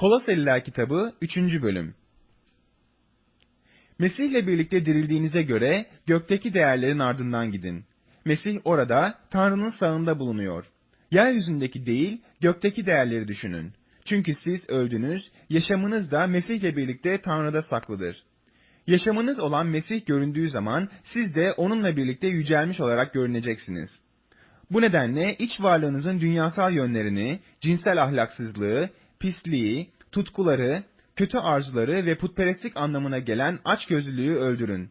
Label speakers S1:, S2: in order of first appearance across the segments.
S1: Koloseliler kitabı 3. bölüm Mesih ile birlikte dirildiğinize göre gökteki değerlerin ardından gidin. Mesih orada Tanrı'nın sağında bulunuyor. Yeryüzündeki değil, gökteki değerleri düşünün. Çünkü siz öldünüz, yaşamınız da Mesih ile birlikte Tanrı'da saklıdır. Yaşamınız olan Mesih göründüğü zaman siz de onunla birlikte yücelmiş olarak görüneceksiniz. Bu nedenle iç varlığınızın dünyasal yönlerini, cinsel ahlaksızlığı, pisliği, tutkuları, kötü arzuları ve putperestlik anlamına gelen açgözlülüğü öldürün.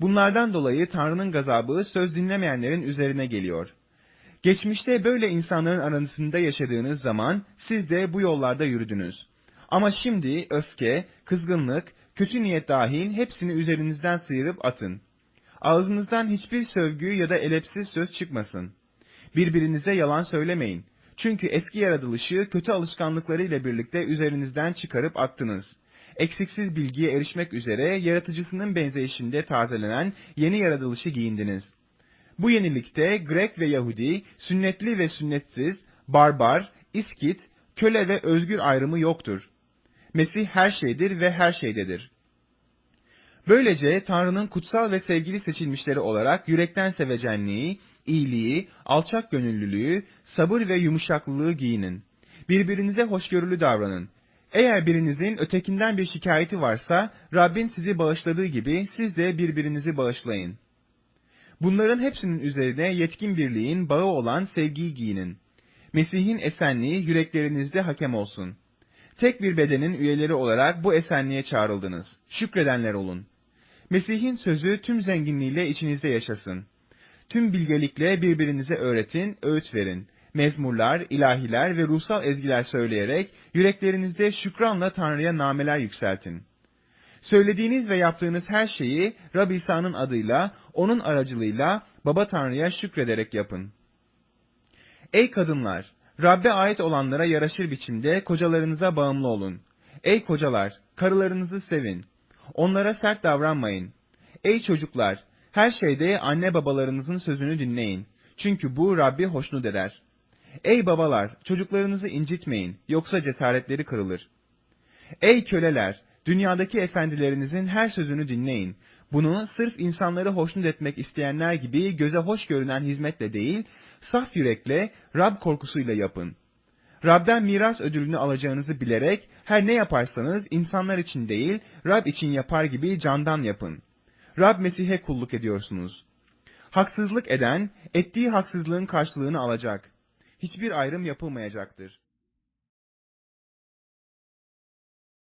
S1: Bunlardan dolayı Tanrı'nın gazabı söz dinlemeyenlerin üzerine geliyor. Geçmişte böyle insanların arasında yaşadığınız zaman siz de bu yollarda yürüdünüz. Ama şimdi öfke, kızgınlık, kötü niyet dahil hepsini üzerinizden sıyırıp atın. Ağzınızdan hiçbir sövgü ya da elepsiz söz çıkmasın. Birbirinize yalan söylemeyin. Çünkü eski yaratılışı kötü alışkanlıklarıyla birlikte üzerinizden çıkarıp attınız. Eksiksiz bilgiye erişmek üzere yaratıcısının benzeyişinde tazelenen yeni yaratılışı giyindiniz. Bu yenilikte Grek ve Yahudi, sünnetli ve sünnetsiz, barbar, iskit, köle ve özgür ayrımı yoktur. Mesih her şeydir ve her şeydedir. Böylece Tanrı'nın kutsal ve sevgili seçilmişleri olarak yürekten sevecenliği, iyiliği, alçak gönüllülüğü, sabır ve yumuşaklılığı giyinin. Birbirinize hoşgörülü davranın. Eğer birinizin ötekinden bir şikayeti varsa, Rabbin sizi bağışladığı gibi siz de birbirinizi bağışlayın. Bunların hepsinin üzerine yetkin birliğin bağı olan sevgiyi giyinin. Mesih'in esenliği yüreklerinizde hakem olsun. Tek bir bedenin üyeleri olarak bu esenliğe çağrıldınız. Şükredenler olun. Mesih'in sözü tüm zenginliğiyle içinizde yaşasın. Tüm bilgelikle birbirinize öğretin, öğüt verin. Mezmurlar, ilahiler ve ruhsal ezgiler söyleyerek yüreklerinizde şükranla Tanrı'ya nameler yükseltin. Söylediğiniz ve yaptığınız her şeyi Rab İsa'nın adıyla, onun aracılığıyla Baba Tanrı'ya şükrederek yapın. Ey kadınlar! Rabbe ait olanlara yaraşır biçimde kocalarınıza bağımlı olun. Ey kocalar! Karılarınızı sevin. Onlara sert davranmayın. Ey çocuklar! Her şeyde anne babalarınızın sözünü dinleyin. Çünkü bu Rabbi hoşnut eder. Ey babalar! Çocuklarınızı incitmeyin, yoksa cesaretleri kırılır. Ey köleler! Dünyadaki efendilerinizin her sözünü dinleyin. Bunu sırf insanları hoşnut etmek isteyenler gibi göze hoş görünen hizmetle değil, saf yürekle, Rab korkusuyla yapın. Rab'den miras ödülünü alacağınızı bilerek her ne yaparsanız insanlar için değil, Rab için yapar gibi candan yapın. Rab Mesih'e kulluk ediyorsunuz. Haksızlık eden, ettiği haksızlığın karşılığını alacak. Hiçbir ayrım yapılmayacaktır.